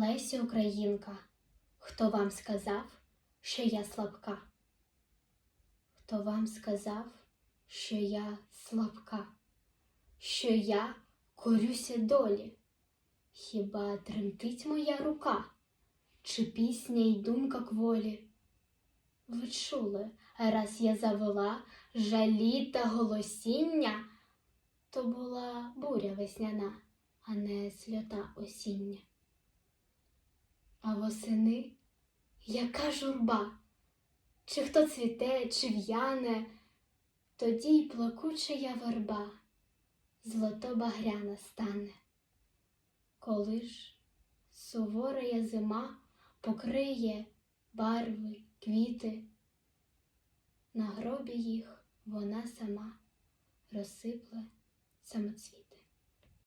Леся Українка, хто вам сказав, що я слабка? Хто вам сказав, що я слабка, що я корюся долі? Хіба тремтить моя рука, чи пісня й думка кволі? Ви чули, раз я завела жалі та голосіння, то була буря весняна, а не сльота осіння. Восени яка журба, чи хто цвіте, чи в'яне, тоді й плакуча я верба, злото-багряна стане. Коли ж суворая зима покриє барви, квіти, на гробі їх вона сама розсипле самоцвіт.